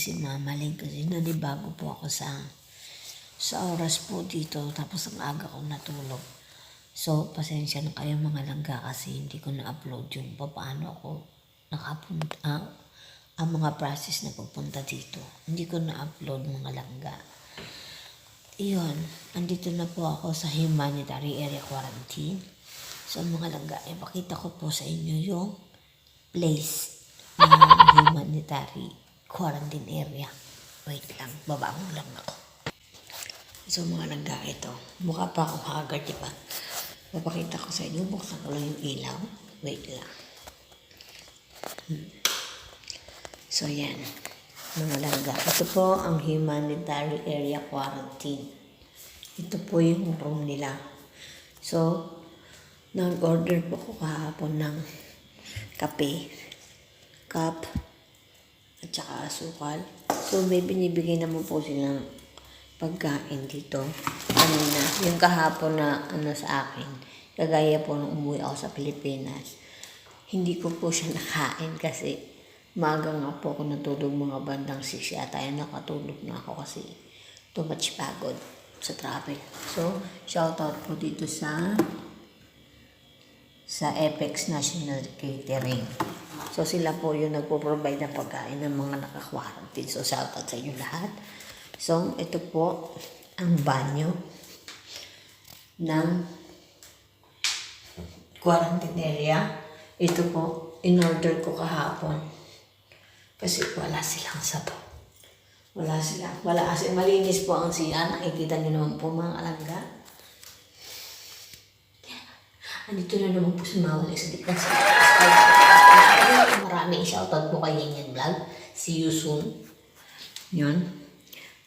si Mama Ling kasi nanibago po ako sa sa oras po dito. Tapos ang aga ko natulog. So, pasensya na kayo mga langga kasi hindi ko na-upload yung paano ako nakapunta, ah, ang mga process na pagpunta dito. Hindi ko na-upload mga langga. Iyon, andito na po ako sa humanitary area quarantine. So mga langga, ipakita ko po sa inyo yung place ng humanitary quarantine area. Wait lang, babangon lang ako. So mga langga, ito. Mukha pa ako haggard, di ba? Papakita ko sa inyo, buksan ko lang yung ilaw. Wait lang. Hmm. So yan, mga langga. Ito po ang humanitary area quarantine. Ito po yung room nila. So, nag-order po ko kahapon ng kape, cup, at saka asukal. So, may binibigay naman po silang pagkain dito. Kanina, yung kahapon na ano sa akin, kagaya po nung umuwi ako sa Pilipinas, hindi ko po siya nakain kasi maga nga po ako natulog mga bandang 6 yata yun nakatulog na ako kasi too much pagod sa travel. So, shoutout po dito sa sa Apex National Catering. So sila po yung nagpo-provide ng pagkain ng mga naka-quarantine. So shoutout sa inyo lahat. So ito po ang banyo ng quarantine area. Ito po, in-order ko kahapon. Kasi wala silang sabaw. Wala sila. Wala kasi malinis po ang siya. Nakikita niyo naman po mga alangga. Andito na naman po si sa Dikan sa Maraming shoutout po kay Yan Vlog. See you soon. Yun.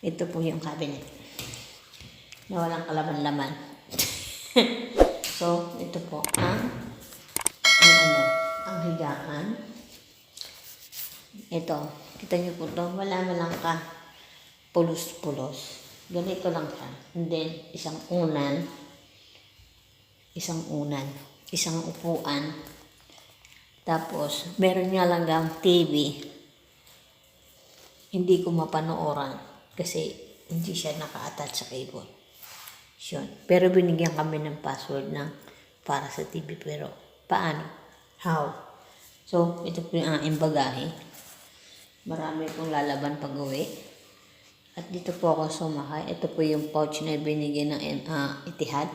Ito po yung cabinet. Na walang kalaman-laman. so, ito po ang ang ano, ang higaan. Ito, kita niyo po to, wala man lang ka pulos-pulos. Ganito lang siya. And then, isang unan, isang unan, isang upuan. Tapos, meron nga lang gang TV. Hindi ko mapanooran kasi hindi siya naka-attach sa cable. Yun. Pero binigyan kami ng password ng para sa TV. Pero, paano? How? So, ito po yung aking bagahe. Marami pong lalaban pag uwi. At dito po ako sumakay. Ito po yung pouch na binigyan ng uh, Itihad.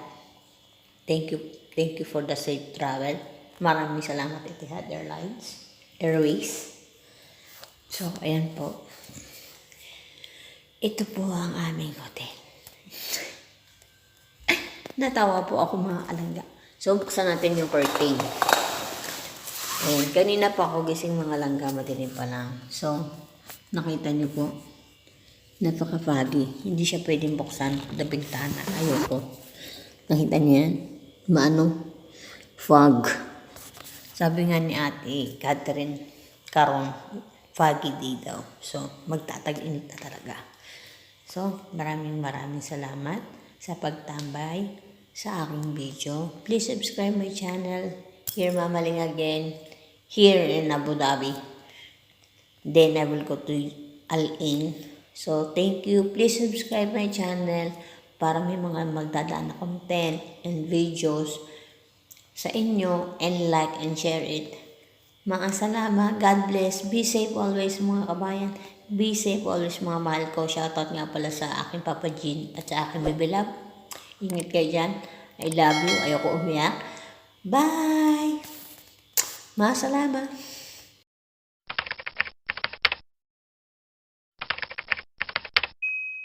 Thank you. Thank you for the safe travel. Maraming salamat Etihad Airlines. Airways. So, ayan po. Ito po ang aming hotel. Natawa po ako mga alangga. So, buksan natin yung curtain. Ayan, kanina pa ako gising mga langga, madilim pa lang. So, nakita niyo po, napaka-foggy. Hindi siya pwedeng buksan, nabigtahan. Ayoko. Nakita niyo yan? Maano? Fog. Sabi nga ni ate, Catherine, karon foggy day daw. So, magtatag-init na talaga. So, maraming maraming salamat sa pagtambay sa aking video. Please subscribe my channel. Here, Mamaling again. Here in Abu Dhabi. Then, I will go to Al Ain. So, thank you. Please subscribe my channel para may mga magdadaan na content and videos sa inyo and like and share it. Mga salamat. God bless. Be safe always mga kabayan. Be safe always mga mahal ko. Shoutout nga pala sa aking Papa Jean at sa aking Baby Love. Ingat kayo dyan. I love you. Ayoko umiyak. Bye! Mga salamat.